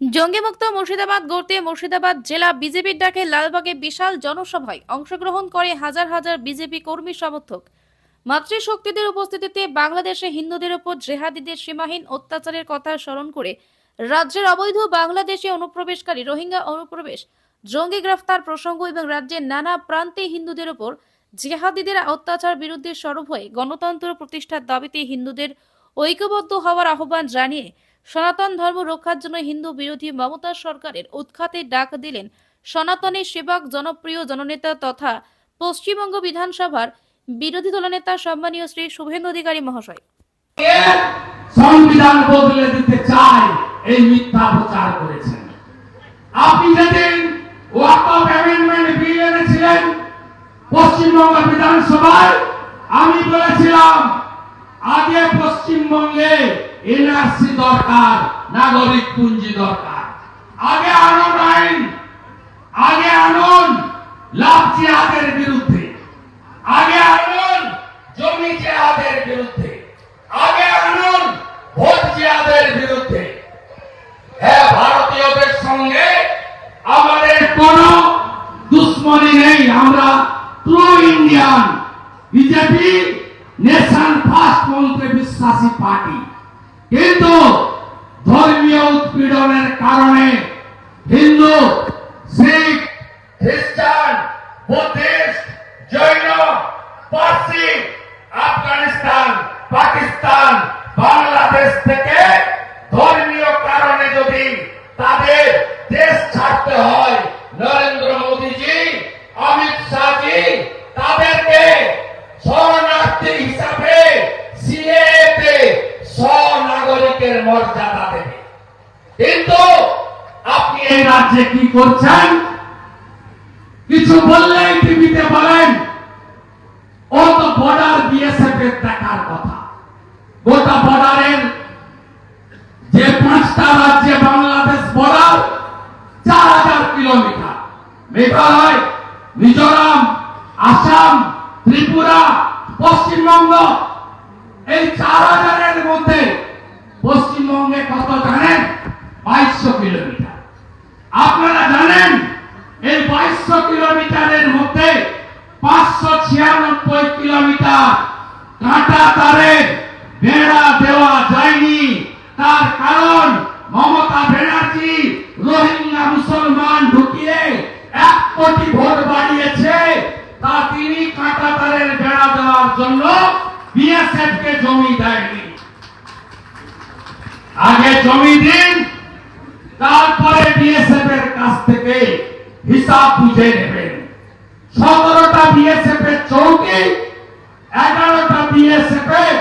জঙ্গিমুক্ত মুর্শিদাবাদ গড়তে মুর্শিদাবাদ জেলা বিজেপির ডাকে লালবাগে বিশাল জনসভায় অংশগ্রহণ করে হাজার হাজার বিজেপি কর্মী সমর্থক। মাতৃশক্তিদের উপস্থিতিতে বাংলাদেশে হিন্দুদের উপর জেহাদিদের সীমাহীন অত্যাচারের কথা স্মরণ করে রাজ্যের অবৈধ বাংলাদেশে অনুপ্রবেশকারী রোহিঙ্গা অনুপ্রবেশ, জঙ্গি গ্রেফতার প্রসঙ্গ এবং রাজ্যের নানা প্রান্তে হিন্দুদের উপর জেহাদিদের অত্যাচার বিরুদ্ধে সরব হয়ে গণতন্ত্র প্রতিষ্ঠার দাবিতে হিন্দুদের ঐক্যবদ্ধ হওয়ার আহ্বান জানিয়ে সনাতন ধর্ম রক্ষার জন্য হিন্দু বিরোধী মমতা সরকারের উৎখাতে ডাক দিলেন সনাতনী সেবক, জনপ্রিয় জননেতা তথা পশ্চিমবঙ্গ বিধানসভার বিরোধী দলনেতা সম্মানীয় শ্রী শুভেন্দু অধিকারী মহাশয়। সংবিধান বদলে দিতে চায় এই মিথ্যা প্রচার করেছেন? আপনি যেদিন ওয়াকফ অ্যামেন্ডমেন্ট বিল এনেছিলেন পশ্চিমবঙ্গ বিধানসভায়, আমি বলেছিলাম, আগে পশ্চিমবঙ্গে এনআরসি দরকার, নাগরিক পুঞ্জি দরকার। আগে আনুন আইন, আগে আনুন লাভ জিহাদের বিরুদ্ধে। আগে আনুন জমি জিহাদের বিরুদ্ধে আগে আনুন ভোট জিহাদের বিরুদ্ধে হ্যাঁ ভারতীয়দের সঙ্গে আমাদের কোনো দুশ্মনী নেই আমরা true Indian BJP nation first মন্ত্রে বিশ্বাসী পার্টি কিন্তু ধর্মীয় উৎপীড়নের কারণে হিন্দু শিখ খ্রিস্টান বুদ্ধিস্ট জৈন পার্সি আফগানিস্তান পাকিস্তান বাংলাদেশ থেকে ধর্মীয় কারণে যদি তাদের দেশ ছাড়তে হয় নরেন্দ্র মোদীজি অমিত শাহজি তাদেরকে শরণার্থী হিসাবে সিএতে স্বনাগরিকের মর্যাদা দেবে কিন্তু আপনি এই রাজ্যে কি করছেন কিছু বললেই টিভিতে বলেন ও তো বর্ডার বিএসএফ এর দেখার কথা গোটা বর্ডারের যে পাঁচটা রাজ্যে বাংলাদেশ বর্ডার চার হাজার কিলোমিটার মেঘালয় মিজোরাম, আসাম, ত্রিপুরা, পশ্চিমবঙ্গ, এই চার হাজারের মধ্যে পশ্চিমবঙ্গে কত জানেন? বাইশশো কিলোমিটার। আপনারা জানেন, এই বাইশশো কিলোমিটারের মধ্যে পাঁচশো ছিয়ানব্বই কিলোমিটার কাঁটা তারে বেড়া দেওয়া যায়নি। তার কারণ মমতা ব্যানার্জি রোহিঙ্গা মুসলমান ঢুকিয়ে এক কোটি ভোট বাড়িয়েছে। তা তিনি কাঁটা তারের বেড়া দেওয়ার জন্য বিএসএফ কে জমি দেয়নি। আগে জমি দিন, তারপরে বিএসএফ এর কাছ থেকে হিসাব বুঝে নেবেন। সতেরোটা বিএসএফ এর চৌকি, এগারোটা বিএসএফ এর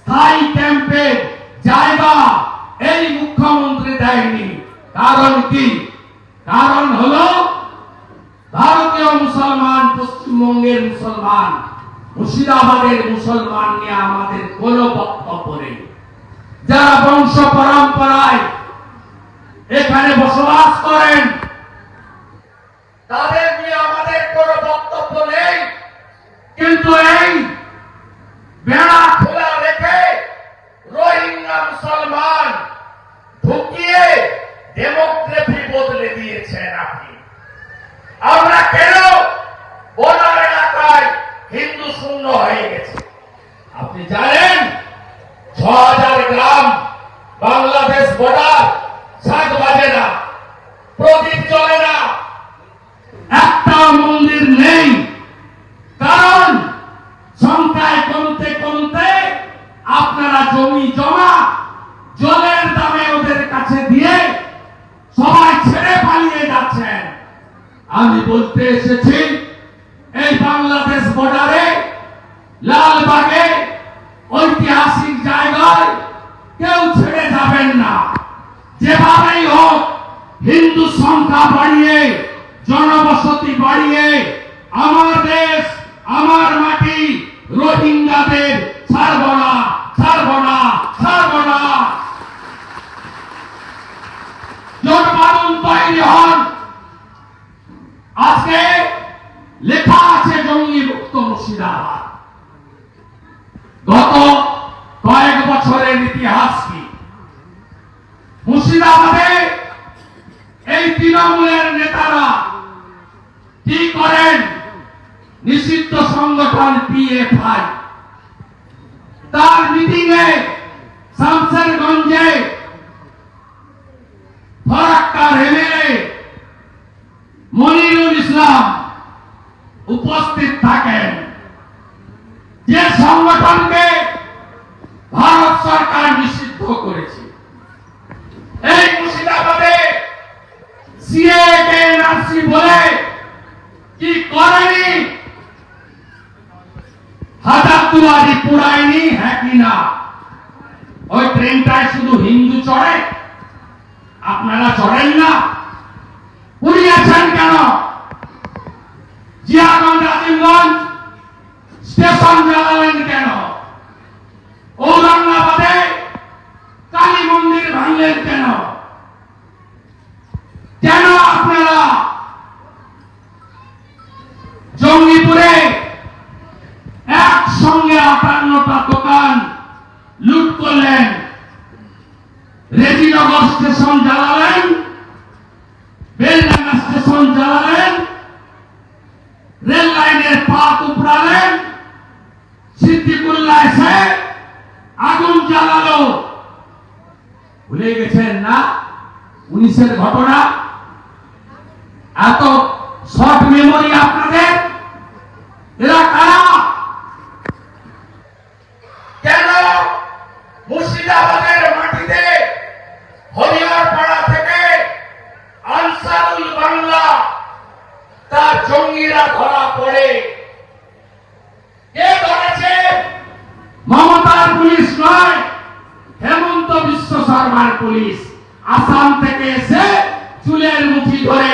স্থায়ী ক্যাম্পের জায়গা এই মুখ্যমন্ত্রী দেয়নি। কারণ কি? কারণ হলো ভারতীয় মুসলমান, পশ্চিমবঙ্গের মুসলমান, মুর্শিদাবাদের মুসলমান নিয়ে আমাদের কোন বক্তব্য নেই। যারা বংশ পরম্পরায় এখানে বসবাস করেন তাদের নিয়ে আমাদের কোনো বক্তব্য নেই কিন্তু এই বেড়া খোলা রেখে রোহিঙ্গা মুসলমান ঢুকিয়ে ডেমোগ্রাফি বদলে দিয়েছেন আপনি আমরা কেন বর্ডার এলাকায় হিন্দু শূন্য হয়ে গেছে আপনি জানেন ছ হাজার গ্রাম বাংলাদেশ বর্ডার শাক বাজে না প্রদীপ চলে না একটা মন্দির জাতের ছাড়ব না ছাড়ব না ছাড়ব না জন্মানুন তৈরি হন। আজকে লেখা আছে জঙ্গি মুক্ত মুর্শিদাবাদ। গত কয়েক বছরের ইতিহাস কি? মুর্শিদাবাদে এই তৃণমূলের নেতারা কি করেন? নিষিদ্ধ সংগঠন পিএফআই তার মিটিং এ শামসেরগঞ্জে ফরাক্কার এমএলএ মনিরুল ইসলাম উপস্থিত থাকেন যে সংগঠনকে ভারত সরকার নিষিদ্ধ করেছে এই মুর্শিদাবাদে সিএ কে এনআরসি বলে কি করেনি হাজার দুয়ারি পুরায়নি হ্যাঁ কি না ওই ট্রেনটায় শুধু হিন্দু চড়ে আপনারা চড়েন না পুড়িয়েছেন কেন আজিমগঞ্জ স্টেশন জ্বালালেন সিদ্দিকুল্লাহ এসে আগুন জ্বালালো। ভুলে গেছেন না? উনিশের ঘটনা? এত শর্ট মেমোরি আপনাদের? এরা কারা? কেন মুর্শিদাবাদের মাটিতে হরিয়ার পাড়া থেকে আনসারুল বাংলা তার জঙ্গিরা ধরা পড়ে? মমতার পুলিশ নয়, হেমন্ত বিশ্ব শর্মার পুলিশ। আসাম থেকে এসে চুলের মুঠি ধরে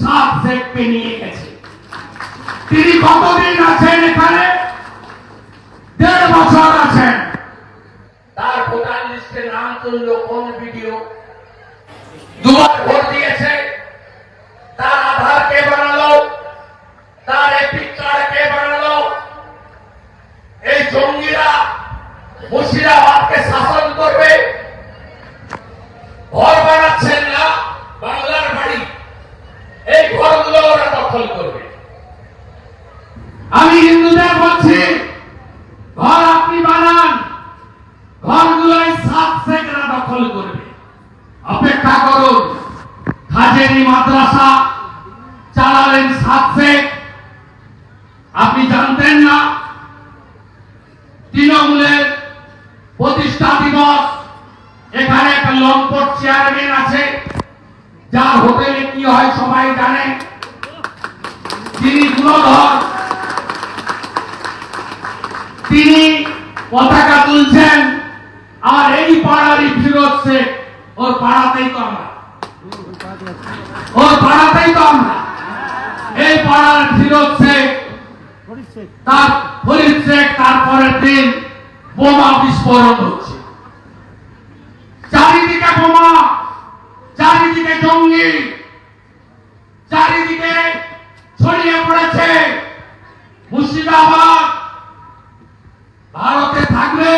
সাত শেখকে নিয়ে গেছে। তিনি কতদিন আছেন এখানে? দেড় বছর আছেন। তার ভোটার লিস্টে নাম তুলল কোন ভিডিও? দুবার ভোট তার আধার কে বানালো তার এপিক কার্ড কে বানালো এই জঙ্গিরা মুর্শিদাবাদকে শাসন করবে। ঘর বানাচ্ছেন না বাংলার বাড়ি এই ঘরগুলো ওরা দখল করবে আমি হিন্দুদের বলছি ঘর আপনি বানান ঘরগুলোই সাত শেখরা দখল করবে অপেক্ষা করুন হাজেরি মাদ্রাসা চালালেন সাত শেখ আপনি জানতেন না তৃণমূলের প্রতিষ্ঠা দিবস এখানে একটা লম্পট চেয়ারম্যান আছে যার হোটেলে কি হয় সবাই জানে তিনি গুণধর তিনি পতাকা তুলছেন। আর এই পাড়ারই ফিরোজ শেখ, ওর পাড়াতেই তো আমরা। ওর পাড়াতেই তো আমরা। এই পাড়ার ফিরোজ শেখ, তার ফরিদ শেখ তারপরের দিন বোমা বিস্ফোরণ হচ্ছে। চারিদিকে বোমা, চারিদিকে জঙ্গি, চারিদিকে ছড়িয়ে পড়েছে। মুর্শিদাবাদ ভারতে থাকবে,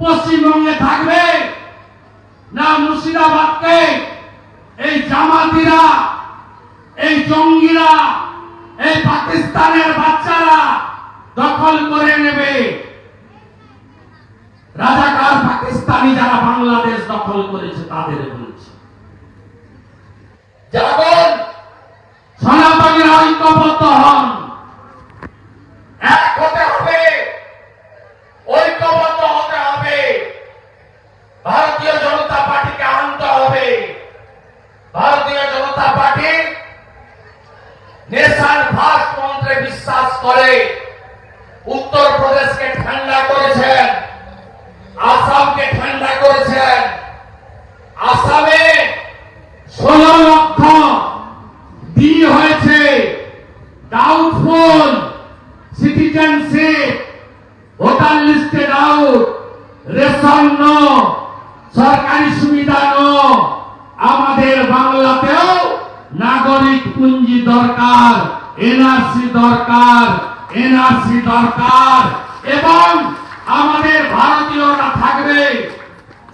পশ্চিমবঙ্গে থাকবে, না মুর্শিদাবাদকে, এই জামাতিরা, এই জঙ্গিরা, এই পাকিস্তানের বাচ্চারা দখল করে নেবে। রাজাকার পাকিস্তানি যারা বাংলাদেশ দখল করেছে, তাদের বলছে। জাগন সনাতনীরা ঐক্যবদ্ধ হন, এক হতে হবে ঐক্যবদ্ধ হতে হবে। ভারতীয় জনতা পার্টিকে আনতে হবে। ভারতীয় জনতা পার্টি নেশার মন্ত্রে বিশ্বাস করে। উত্তরপ্রদেশকে ঠান্ডা করেছেন, আসামকে ঠান্ডা করেছেন আসামে ষোলো লক্ষ বি হয়েছে ডাউটফুল সিটিজেনশিপ ভোটার লিস্টে ডাউট রেশন সরকারি সুবিধা আমাদের বাংলাতেও নাগরিক পুঞ্জি দরকার এনআরসি দরকার এনআরসি দরকার এবং আমাদের ভারতীয়রা থাকবে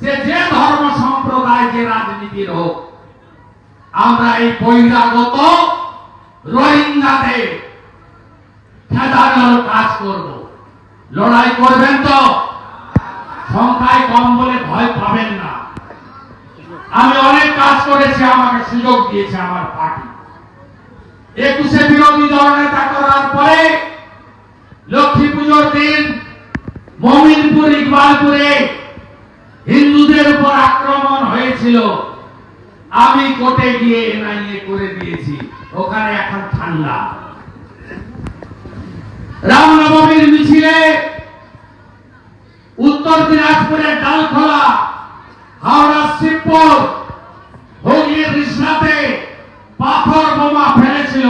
যে যে ধর্ম সম্প্রদায়, যে রাজনীতির হোক। আমরা এই বহিরাগত রোহিঙ্গাদের খেদানোর কাজ করব। লড়াই করবেন তো? সংখ্যায় কম বলে ভয় পাবেন না। আমি অনেক কাজ করেছি, আমাকে সুযোগ দিয়েছে আমার পার্টি। একুশে বিরোধী দলনেতা করার পরে লক্ষ্মী পুজোর দিন মমিনপুর ইকবালপুরে হিন্দুদের উপর আক্রমণ হয়েছিল। আমি কোর্টে গিয়ে এনআইএ করে দিয়েছি, ওখানে এখন ঠান্ডা। রামনবমীর মিছিলে উত্তর দিনাজপুরের ডালখোলা, হাওড়া শিবপুর হুগলির রিসনাতে পাথর বোমা ফেলেছিল।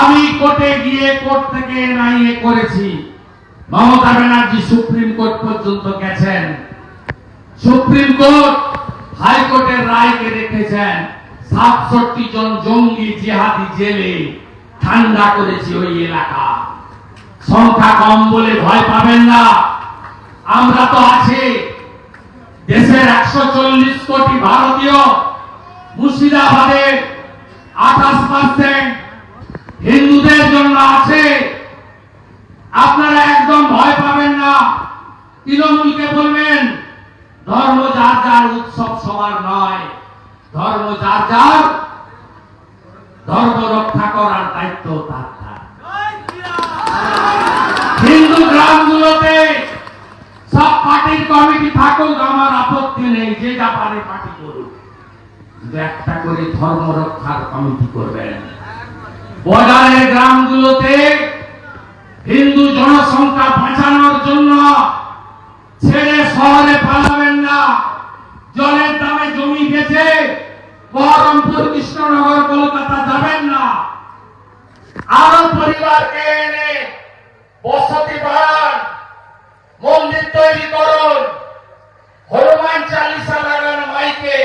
আমি কোর্টে গিয়ে কোর্ট থেকে এনআইএ করেছি। মমতা ব্যানার্জি সুপ্রিম কোর্ট পর্যন্ত গেছেন। সুপ্রিম কোর্ট হাইকোর্টের রায়কে রেখেছেন। সাতষট্টি জন জঙ্গি জিহাদি জেলে ঠান্ডা করেছি ওই এলাকা। সংখ্যা কম বলে ভয় পাবেন না। আমরা তো আছি দেশের একশো চল্লিশ কোটি ভারতীয় মুর্শিদাবাদে আঠাশ পার্সেন্ট হিন্দুদের জন্য আছে। আপনারা একদম ভয় পাবেন না। তৃণমূলকে বলবেন, ধর্ম যার যার উৎসব সবার নয়। ধর্ম যার যার, ধর্ম রক্ষা করার দায়িত্ব তার। হিন্দু গ্রামগুলোতে পার্টির কমিটি থাকুক, আমার আপত্তি নেই, যে যা পারে পার্টি করুক। একটা করে ধর্ম রক্ষার কমিটি করবেন। বর্ডারের গ্রামগুলোতে হিন্দু জনসংখ্যা বাঁচানোর জন্য ছেড়ে শহরে পালাবেন না। জলের দামে জমি বেচে বহরমপুর, কৃষ্ণনগর, কলকাতা যাবেন না। আরও পরিবারকে এনে বসতি বাড়ান মন্দির তৈরি করুন হনুমান চালিসা লাগান মাইকে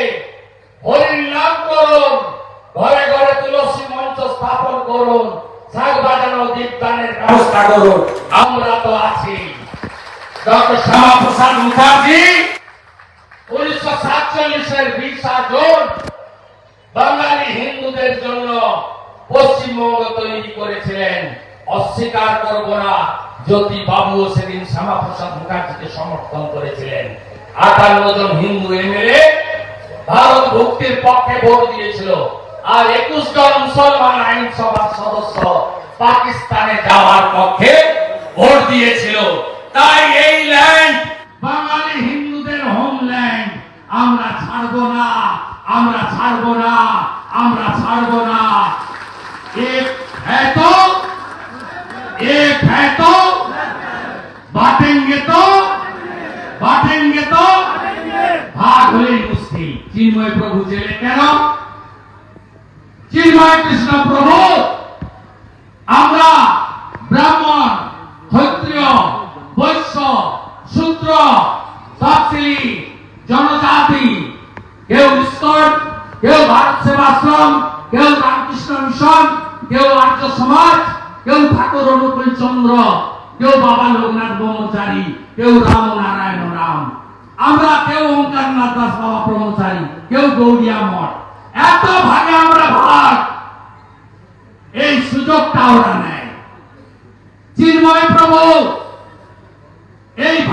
হরির নাম করুন ঘরে ঘরে তুলসী মঞ্চ স্থাপন করুন শাক বাজানো দীপদানের আমরা তো আছি। শ্যামাপ্রসাদ মুখার্জি, উনিশশো সাতচল্লিশের বিশা জুন, বাঙালি হিন্দুদের জন্য পশ্চিমবঙ্গ তৈরি করেছিলেন। অস্বীকার করব না জ্যোতি বাবু সেদিন শ্যামাপ্রসাদ মুখার্জিকে সমর্থন করেছিলেন। আটান্ন জন হিন্দু এমএলএ ভারত ভুক্তির পক্ষে ভোট দিয়েছিল। আর একুশ জন মুসলমান আইনসভার সদস্য পাকিস্তানে যাওয়ার পক্ষে ভোট দিয়েছিল তাই এই ল্যান্ড বাঙালি হিন্দুদের হোমল্যান্ড আমরা ছাড়বো না আমরা ছাড়বো না আমরা ছাড়বো না এক है तो एक है तो बांटेंगे तो बांटेंगे तो ভাগ হলেই মুশকিল চিন্ময় প্রভু জেলে কেন চিন্ময় কৃষ্ণ প্রভু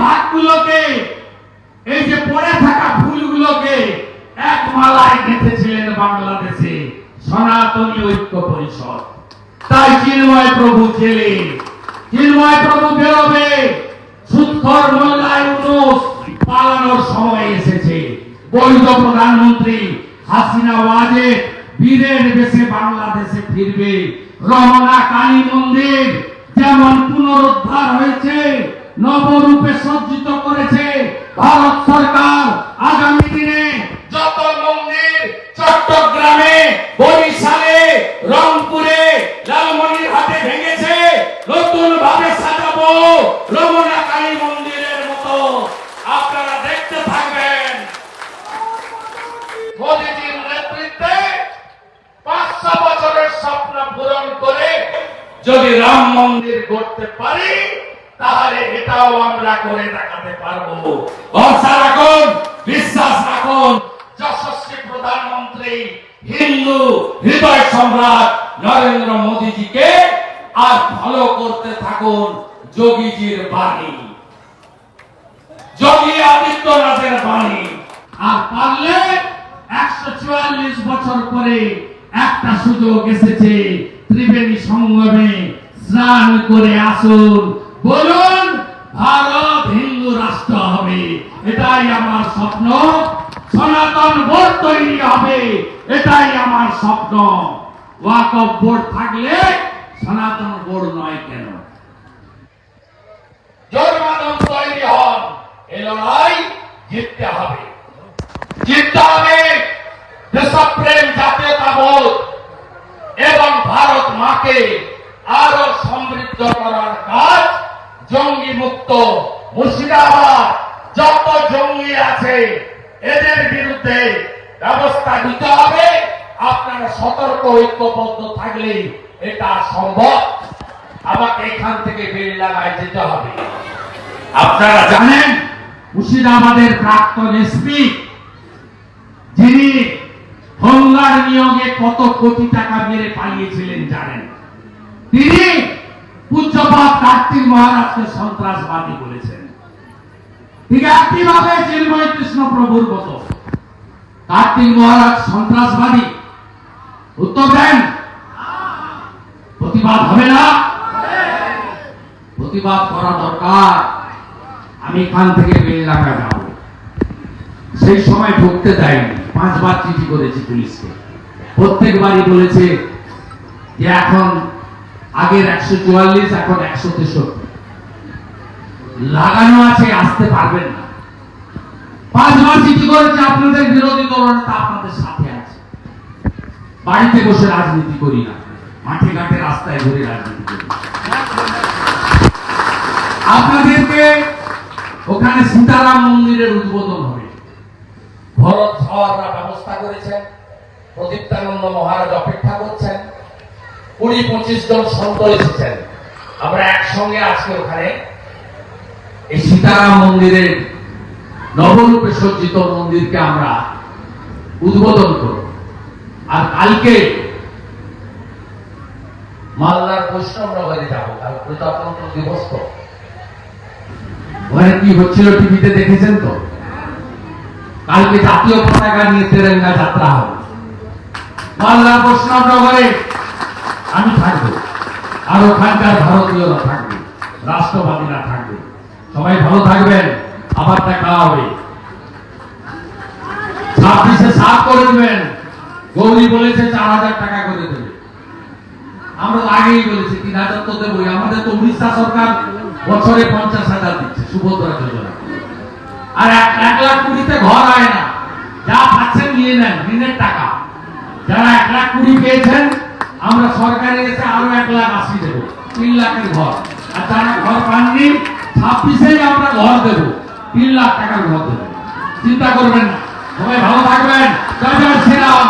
এই ভাগগুলোকে এই যে পড়ে থাকা ফুলগুলোকে এক মালায় গেঁথেছিলেন বাংলাদেশে সনাতনী ঐক্য পরিষদ। তাই চিন্ময় প্রভু জেলে, চিন্ময় প্রভু বেরোবে সুৎখর মোল্লায় উনুস পালানোর সময় এসেছে। বৈধ প্রধানমন্ত্রী হাসিনা ওয়াজে বীরের বেশে বাংলাদেশে ফিরবে। রমনা কালী মন্দির যেমন পুনরুদ্ধার হয়েছে নবরূপে সজ্জিত করেছে ভারত সরকার। আগামী দিনে যত মন্দির চট্টগ্রামে, বরিশালে, রংপুরে লালমনিরহাটে ভেঙেছে নতুন ভাবে সাজাবো রমনা কালী মন্দিরের মতো। আপনারা দেখতে থাকবেন। মোদীজির নেতৃত্বে পাঁচশো বছরের স্বপ্ন পূরণ করে যদি রাম মন্দির করতে পারি তাহলে এটাও আমরা করে দেখাতে পারব। ভরসা রাখুন, বিশ্বাস রাখুন, যশস্বী প্রধানমন্ত্রী হিন্দু হৃদয় সম্রাট নরেন্দ্র মোদীজিকে আর ফলো করতে থাকুন যোগীজির বাণী। যোগী আদিত্যনাথের বাণী। আর পারলে একশো চুয়াল্লিশ বছর পরে একটা সুযোগ এসেছে, ত্রিবেণী সঙ্গমে স্নান করে আসুন বলুন, ভারত হিন্দু রাষ্ট্র হবে। এটাই আমার স্বপ্ন। সনাতন বোর্ড তৈরি হবে। এটাই আমার স্বপ্ন। ওয়াকফ বোর্ড থাকলে সনাতন বোর্ড নয় কেন? জন্মাদম তৈরি হন। এ লড়াই জিততে হবে জিততে হবে দেশপ্রেম জাতীয়তাবোধ এবং ভারত মাকে আরও সমৃদ্ধ করার কাজ জঙ্গি মুক্ত, মুর্শিদাবাদ যত জঙ্গি আছে, এদের বিরুদ্ধে ব্যবস্থা নিতে হবে। আপনারা সতর্ক ঐক্যবদ্ধ থাকলে এটা সম্ভব। আমাকে এখান থেকে বেড়লাগায় যেতে হবে। আপনারা জানেন, মুর্শিদাবাদের প্রাক্তন এসপি, যিনি হোমগার্ড নিয়োগে কত কোটি টাকা মেরে পালিয়েছিলেন জানেন। তিনি পূজ্যপাত কার্তিক মহারাজকে সন্ত্রাসবাদী বলেছেন। ঠিক চিন্ময় কৃষ্ণ প্রভুর কার্তিক মহারাজ সন্ত্রাসবাদী। উত্তর দেন, প্রতিবাদ হবে না। প্রতিবাদ করা দরকার। আমি এখান থেকে বেলডাঙ্গা যাব। সেই সময় ঢুকতে দেয়নি। পাঁচবার চিঠি করেছি পুলিশকে। প্রত্যেকবারই বলেছে যে এখন আগের একশো চুয়াল্লিশ, এখন একশো তেষট্টি। লাগানো আছে, আসতে পারবেন না। পাঁচবার চিঠি করেছে, আপনাদের বিরোধী দলটা আপনাদের সাথে আছে। বাড়িতে বসে রাজনীতি করি না। মাঠে ঘাটে রাস্তায় ঘুরে রাজনীতি করি। আপনাদেরকে ওখানে সীতারাম মন্দিরের উদ্বোধন হবে। ভরত ঝড়রা ব্যবস্থা করেছেন। প্রদীপ্তানন্দ মহারাজ অপেক্ষা করছেন। কুড়ি পঁচিশ জন সন্ত এসেছেন আমরা একসঙ্গে আজকে ওখানে এই সীতারাম মন্দিরের নবরূপে সজ্জিত মন্দিরকে আমরা উদ্বোধন করব। আর কালকে মালদার বৈষ্ণব নগরে যাব কাল প্রজাতন্ত্র দিবস তো ওখানে কি হচ্ছিল টিভিতে দেখেছেন তো? কালকে জাতীয় পতাকা নিয়ে তেরেঙ্গা যাত্রা হবে। মালদা বৈষ্ণব নগরে আমি থাকব। আর ওখানকার ভারতীয়রা থাকবে, রাষ্ট্রবাদীরা থাকবে। সবাই ভালো থাকবেন, আবার দেখা হবে। ছাব্বিশে সাত করে দেবেন। গৌরী বলেছে চার হাজার টাকা করে দেবে। আমরা আগেই বলেছি, তিন হাজার তো দেবই। আমাদের তো উড়িষ্যা সরকার বছরে পঞ্চাশ হাজার দিচ্ছে, সুভদ্রা যোজনা। আর এক লাখ কুড়িতে ঘর হয় না। যা পাচ্ছেন নিয়ে নেন, ঋণের টাকা। যারা এক লাখ কুড়ি পেয়েছেন আমরা সরকারে এসে আরও এক লাখ আশি দেবো, তিন লাখের ঘর। আর যারা ঘর পাননি ছাব্বিশে আমরা ঘর দেবো, তিন লাখ টাকার ঘর দেবো। চিন্তা করবেন না। সবাই ভালো থাকবেন। জয় জয় শ্রীরাম।